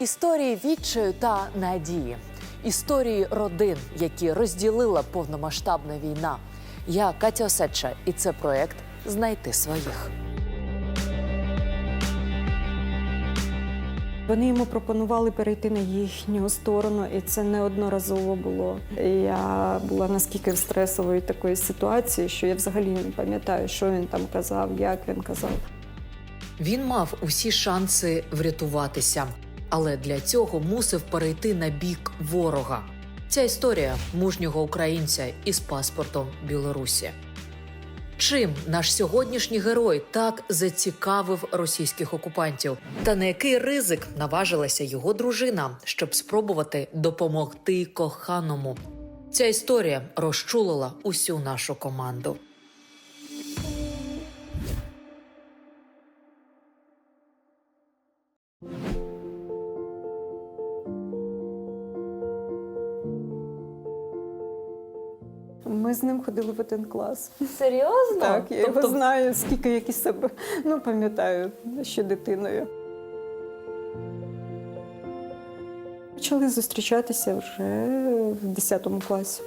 Історії відчаю та надії, історії родин, які розділила повномасштабна війна. Я Катя Осадча, і це проект Знайти своїх. Вони йому пропонували перейти на їхню сторону, і це неодноразово було. Я була наскільки в стресової такої ситуації, що я взагалі не пам'ятаю, що він там казав, як він казав. Він мав усі шанси врятуватися, але для цього мусив перейти на бік ворога. Ця історія мужнього українця із паспортом Білорусі. Чим наш сьогоднішній герой так зацікавив російських окупантів, та на який ризик наважилася його дружина, щоб спробувати допомогти коханому? Ця історія розчулила усю нашу команду. З ним ходили в один клас. Серйозно? Так, я тобто, його знаю, скільки як із себе ну пам'ятаю ще дитиною. Почали зустрічатися вже в 10 класі.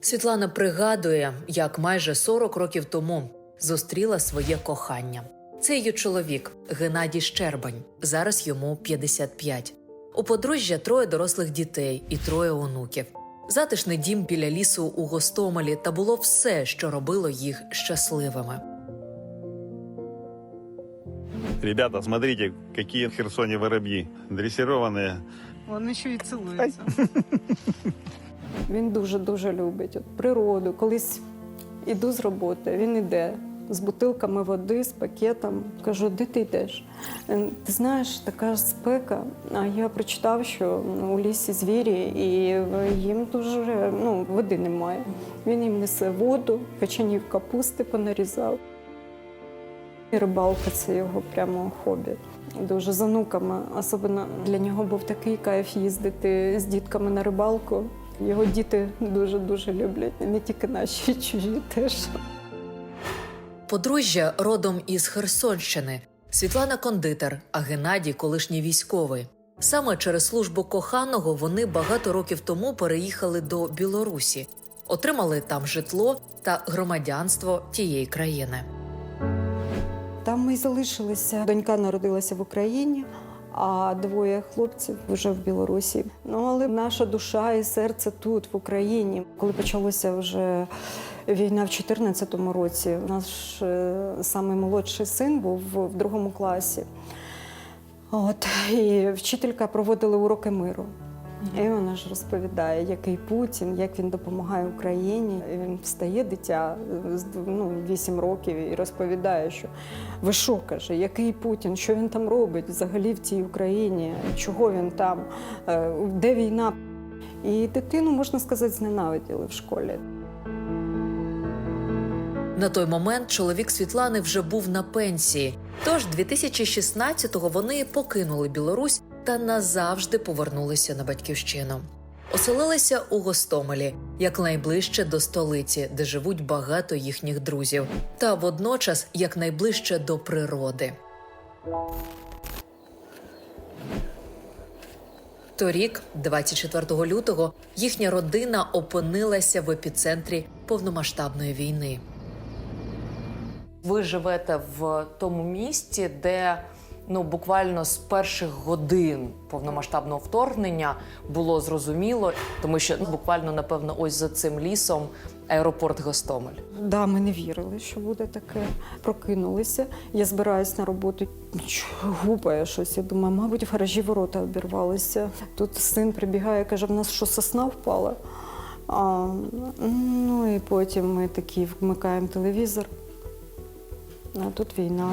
Світлана пригадує, як майже 40 років тому зустріла своє кохання. Це її чоловік Геннадій Щербань. Зараз йому 55. У подружжя троє дорослих дітей і троє онуків. Затишний дім біля лісу у Гостомелі та було все, що робило їх щасливими. Ребята, смотрите, какие в Херсоне воробьи. Дрессированные. Он еще и целуется. Він дуже-дуже любить от, природу. Колись іду з роботи, він іде з бутилками води, з пакетом. Кажу, де ти йдеш? Ти знаєш, така спека. А я прочитав, що у лісі звірі, і їм дуже ну, води немає. Він їм несе воду, качанів капусти понарізав. І рибалка це його прямо хобі. Дуже з онуками. Особливо для нього був такий кайф їздити з дітками на рибалку. Його діти дуже-дуже люблять, не тільки наші, чужі теж. Подружжя родом із Херсонщини. Світлана кондитер, а Геннадій колишній військовий. Саме через службу коханого вони багато років тому переїхали до Білорусі, отримали там житло та громадянство тієї країни. Там ми й залишилися. Донька народилася в Україні, а двоє хлопців вже в Білорусі. Ну але наша душа і серце тут, в Україні. Коли почалася вже війна в 2014 році, наш наймолодший молодший син був в другому класі. От і вчителька проводила уроки миру. І вона ж розповідає, який Путін, як він допомагає Україні. І Він встає дитя з ну, 8 років і розповідає, що ви що каже, який Путін, що він там робить взагалі в цій Україні, чого він там, е, де війна. І дитину, можна сказати, зненавиділи в школі. На той момент чоловік Світлани вже був на пенсії. Тож 2016-го вони покинули Білорусь та назавжди повернулися на батьківщину. Оселилися у Гостомелі, якнайближче до столиці, де живуть багато їхніх друзів, та водночас якнайближче до природи. Торік, 24 лютого, їхня родина опинилася в епіцентрі повномасштабної війни. Ви живете в тому місті, де ну буквально з перших годин повномасштабного вторгнення було зрозуміло, тому що ну, буквально напевно ось за цим лісом аеропорт Гостомель. Да, ми не вірили, що буде таке. Прокинулися. Я збираюсь на роботу. Гупає щось. Я думаю, мабуть, в гаражі ворота обірвалися. Тут син прибігає, каже: в нас що сосна впала. А, ну і потім ми такі вмикаємо телевізор. А тут війна.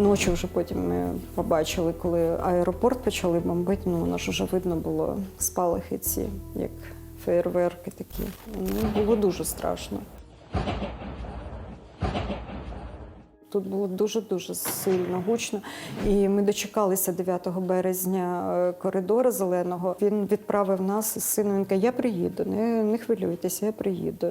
Ночі вже потім ми побачили, коли аеропорт почали бомбити, ну воно ж вже видно було спалахи ці, як фейерверки такі. Ну, було дуже страшно. Тут було дуже-дуже сильно гучно. І ми дочекалися 9 березня е, коридора зеленого. Він відправив нас з сином. Він каже, я приїду, не, не хвилюйтеся, я приїду.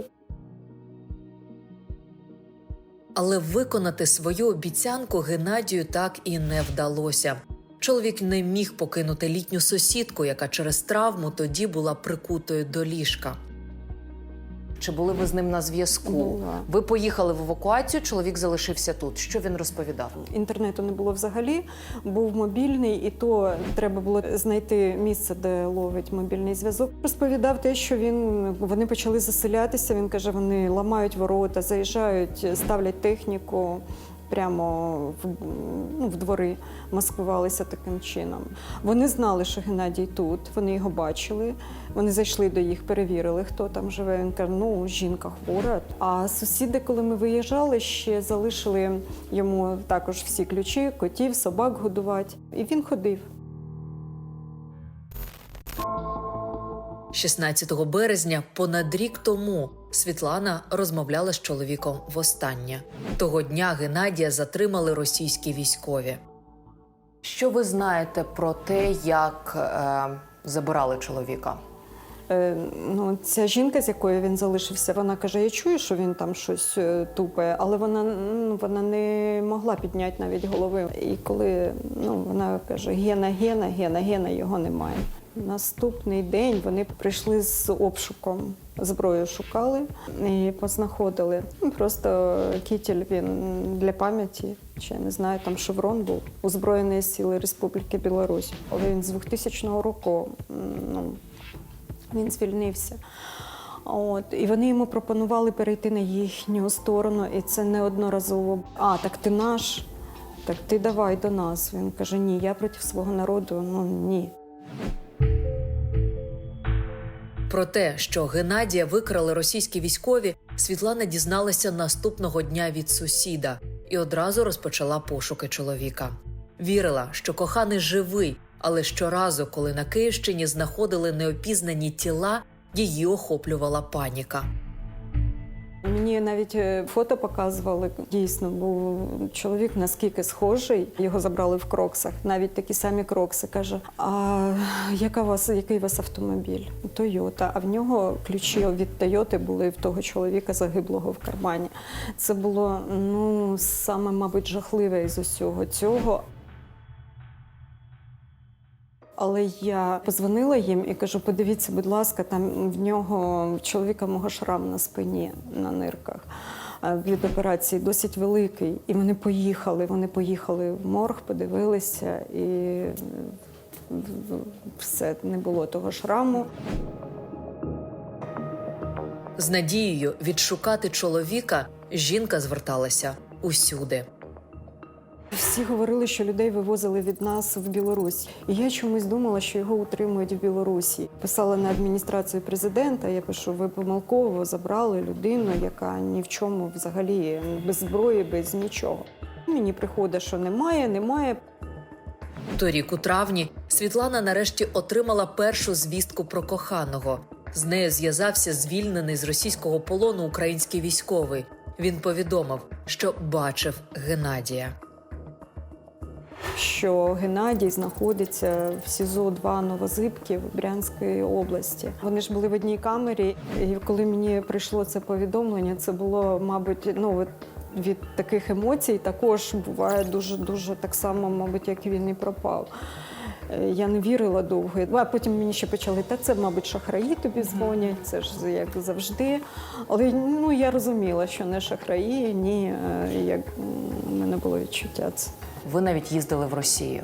Але виконати свою обіцянку Геннадію так і не вдалося. Чоловік не міг покинути літню сусідку, яка через травму тоді була прикутою до ліжка. Чи були ви з ним на зв'язку? Була. Ви поїхали в евакуацію, чоловік залишився тут. Що він розповідав? Інтернету не було взагалі, був мобільний, і то треба було знайти місце, де ловить мобільний зв'язок. Розповідав те, що він вони почали заселятися. Він каже, вони ламають ворота, заїжджають, ставлять техніку. Прямо в, ну, в двори маскувалися таким чином. Вони знали, що Геннадій тут, вони його бачили. Вони зайшли до їх, перевірили, хто там живе. Він каже, ну жінка хвора. А сусіди, коли ми виїжджали, ще залишили йому також всі ключі, котів, собак годувати. І він ходив. 16 березня, понад рік тому, Світлана розмовляла з чоловіком востаннє. Того дня Геннадія затримали російські військові. Що ви знаєте про те, як е, забирали чоловіка? Е, ну, ця жінка, з якою він залишився, вона каже: я чую, що він там щось е, тупе, але вона, ну, вона не могла підняти навіть голови. І коли ну, вона каже: Гена, Гена, Гена, Гена, його немає. Наступний день вони прийшли з обшуком. Зброю шукали і познаходили. Ну, Просто кітель він для пам'яті, чи не знаю, там шеврон був у Збройної сили Республіки Білорусь. Він з 2000 року ну, він звільнився. От, і вони йому пропонували перейти на їхню сторону, і це неодноразово. А, так ти наш, так ти давай до нас. Він каже: Ні, я проти свого народу. Ну ні. Про те, що Геннадія викрали російські військові, Світлана дізналася наступного дня від сусіда і одразу розпочала пошуки чоловіка. Вірила, що коханий живий, але щоразу, коли на Київщині знаходили неопізнані тіла, її охоплювала паніка. Мені навіть е, фото показували. Дійсно, був чоловік наскільки схожий. Його забрали в кроксах, навіть такі самі крокси. Каже: А яка у вас, який у вас автомобіль? Тойота. А в нього ключі від Тойоти були в того чоловіка загиблого в кармані. Це було ну саме, мабуть, жахливе із усього цього. Але я позвонила їм і кажу: подивіться, будь ласка, там в нього чоловіка мого шрам на спині на нирках. Від операції досить великий. І вони поїхали. Вони поїхали в морг, подивилися, і е, все не було того шраму. З надією відшукати чоловіка жінка зверталася усюди. Всі говорили, що людей вивозили від нас в Білорусь. І я чомусь думала, що його утримують в Білорусі. Писала на адміністрацію президента. Я пишу, ви помилково забрали людину, яка ні в чому взагалі без зброї, без нічого. Мені приходить, що немає, немає. Торік у травні Світлана нарешті отримала першу звістку про коханого. З нею зв'язався звільнений з російського полону український військовий. Він повідомив, що бачив Геннадія. Що Геннадій знаходиться в СІЗО 2 Новозибків Брянської області. Вони ж були в одній камері, і коли мені прийшло це повідомлення, це було, мабуть, ну от від таких емоцій також буває дуже дуже так само, мабуть, як він і пропав. Е, Я не вірила довго. А потім мені ще почали, та це, мабуть, шахраї тобі дзвонять, це ж як завжди. Але ну, я розуміла, що не шахраї, ні, е, як у мене було відчуття це. Ви навіть їздили в Росію.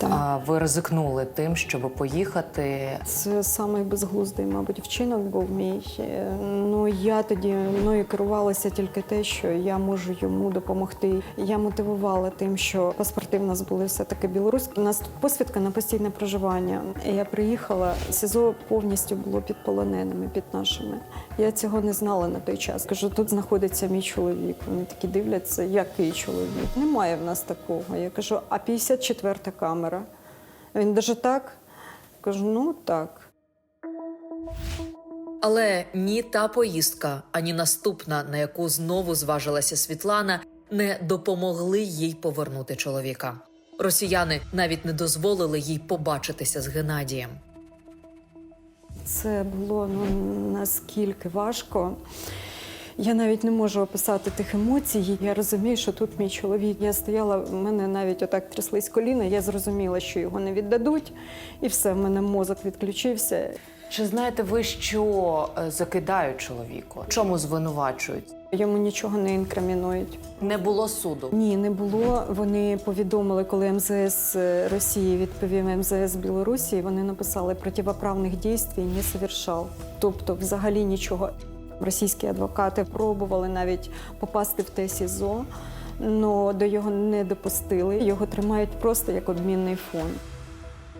Да. А ви ризикнули тим, щоб поїхати. Це самий безглуздий, мабуть, вчинок був мій. Е, Ну я тоді мною керувалася тільки те, що я можу йому допомогти. Я мотивувала тим, що паспорти в нас були все таки білоруські. У нас тут посвідка на постійне проживання. Я приїхала, СІЗО повністю було під полоненими, під нашими. Я цього не знала на той час. Кажу, тут знаходиться мій чоловік. Вони такі дивляться, який чоловік. Немає в нас такого. Я кажу, а 54-та камера. Він даже так. Кажу, ну так. Але ні та поїздка, ані наступна, на яку знову зважилася Світлана, не допомогли їй повернути чоловіка. Росіяни навіть не дозволили їй побачитися з Геннадієм. Це було ну, наскільки важко. Я навіть не можу описати тих емоцій. Я розумію, що тут мій чоловік. Я стояла, в мене навіть отак тряслись коліна. Я зрозуміла, що його не віддадуть, і все, в мене мозок відключився. Чи знаєте ви, що е, закидають чоловіку? Чому звинувачують? Йому нічого не інкримінують. Не було суду. Ні, не було. Вони повідомили, коли МЗС Росії відповів МЗС Білорусі. Вони написали противоправних дій не совершав. Тобто, взагалі нічого. Російські адвокати пробували навіть попасти в те СІЗО, але до його не допустили. Його тримають просто як обмінний фонд.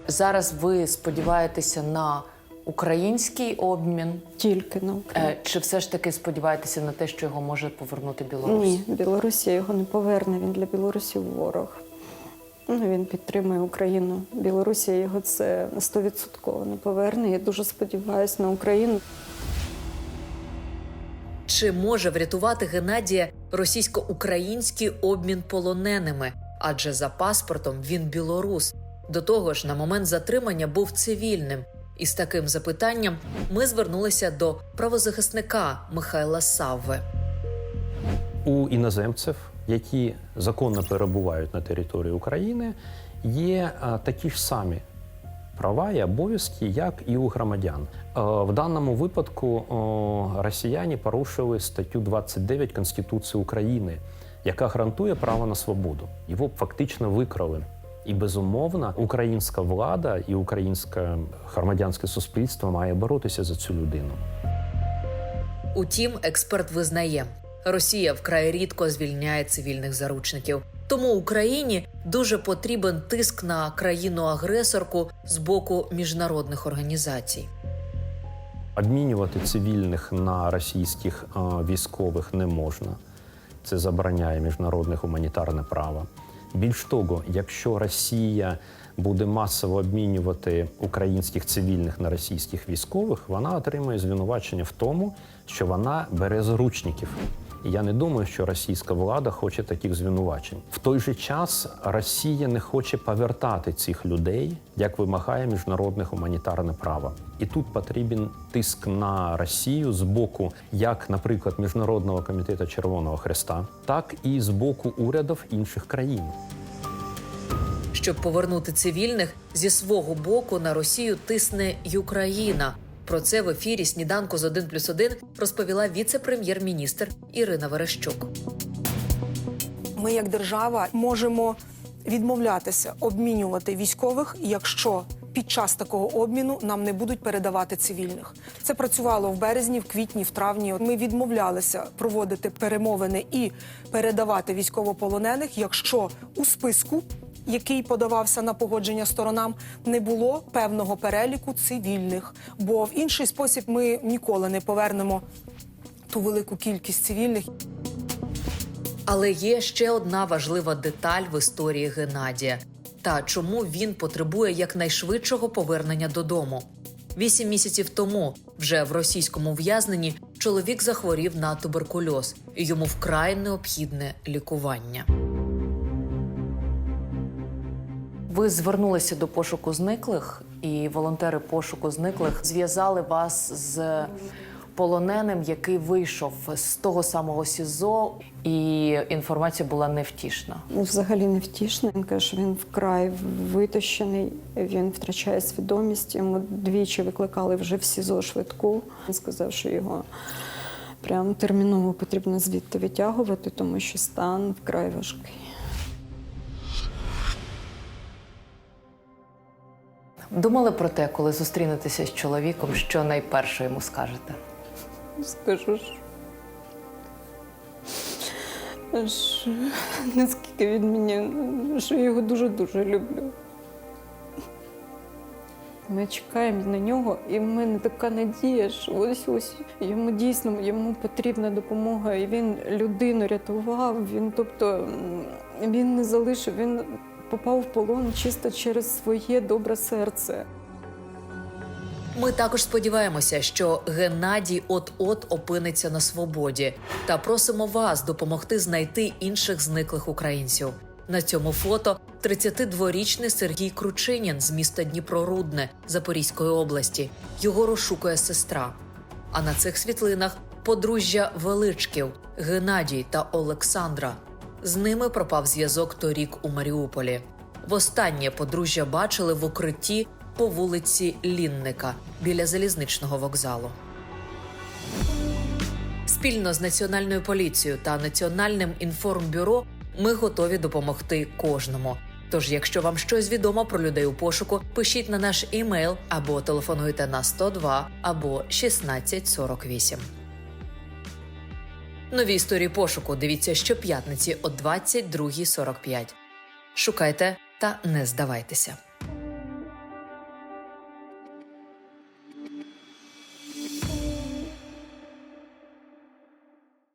Зараз ви сподіваєтеся на український обмін. Тільки на Україну. Е, Чи все ж таки сподіваєтеся на те, що його може повернути Білорусь? Ні, Білорусія його не поверне. Він для Білорусі ворог. Ну, він підтримує Україну. Білорусія його це 100% не поверне. Я дуже сподіваюся на Україну. Чи може врятувати Геннадія російсько-український обмін полоненими? Адже за паспортом він білорус. До того ж, на момент затримання був цивільним. І з таким запитанням ми звернулися до правозахисника Михайла Савви. у іноземців, які законно перебувають на території України, є такі ж самі права і обов'язки, як і у громадян. Е, В даному випадку о, росіяни порушили статтю 29 Конституції України, яка гарантує право на свободу. Його фактично викрали. І безумовно, українська влада і українське громадянське суспільство має боротися за цю людину. Утім, експерт визнає, Росія вкрай рідко звільняє цивільних заручників. Тому Україні дуже потрібен тиск на країну-агресорку з боку міжнародних організацій. Обмінювати цивільних на російських е, військових не можна. Це забороняє міжнародне гуманітарне право. Більш того, якщо Росія буде масово обмінювати українських цивільних на російських військових, вона отримує звинувачення в тому, що вона бере заручників. Я не думаю, що російська влада хоче таких звинувачень. В той же час Росія не хоче повертати цих людей, як вимагає міжнародне гуманітарне право. І тут потрібен тиск на Росію з боку, як, наприклад, Міжнародного комітету Червоного Хреста, так і з боку урядів інших країн. Щоб повернути цивільних зі свого боку на Росію тисне Україна. Про це в ефірі сніданку з 1 плюс 1 розповіла віце-прем'єр-міністр Ірина Верещук. Ми, як держава, можемо відмовлятися обмінювати військових, якщо під час такого обміну нам не будуть передавати цивільних. Це працювало в березні, в квітні, в травні. Ми відмовлялися проводити перемовини і передавати військовополонених, якщо у списку. Який подавався на погодження сторонам, не було певного переліку цивільних, бо в інший спосіб ми ніколи не повернемо ту велику кількість цивільних. Але є ще одна важлива деталь в історії Геннадія та чому він потребує якнайшвидшого повернення додому. Вісім місяців тому, вже в російському в'язненні, чоловік захворів на туберкульоз, і йому вкрай необхідне лікування. Ви звернулися до пошуку зниклих, і волонтери пошуку зниклих зв'язали вас з полоненим, який вийшов з того самого СІЗО, і інформація була невтішна. Ну, Взагалі невтішно. Він каже, що він вкрай витощений, він втрачає свідомість. Йому двічі викликали вже в СІЗО швидку. Він сказав, що його прям терміново потрібно звідти витягувати, тому що стан вкрай важкий. Думали про те, коли зустрінетеся з чоловіком, що найперше йому скажете? Скажу що наскільки він мені, що я його дуже-дуже люблю. Ми чекаємо на нього, і в мене така надія, що ось ось йому дійсно йому потрібна допомога. І він людину рятував. Він, тобто, він не залишив, він попав в полон чисто через своє добре серце. Ми також сподіваємося, що Геннадій от-от опиниться на свободі, та просимо вас допомогти знайти інших зниклих українців. На цьому фото 32-річний Сергій Кручинін з міста Дніпрорудне Запорізької області. Його розшукує сестра. А на цих світлинах подружжя Величків Геннадій та Олександра. З ними пропав зв'язок торік у Маріуполі. Востаннє подружжя бачили в укритті по вулиці Лінника біля залізничного вокзалу. Спільно з Національною поліцією та Національним інформбюро ми готові допомогти кожному. Тож, якщо вам щось відомо про людей у пошуку, пишіть на наш імейл або телефонуйте на 102 або 1648. Нові історії пошуку дивіться щоп'ятниці о 22.45. Шукайте та не здавайтеся.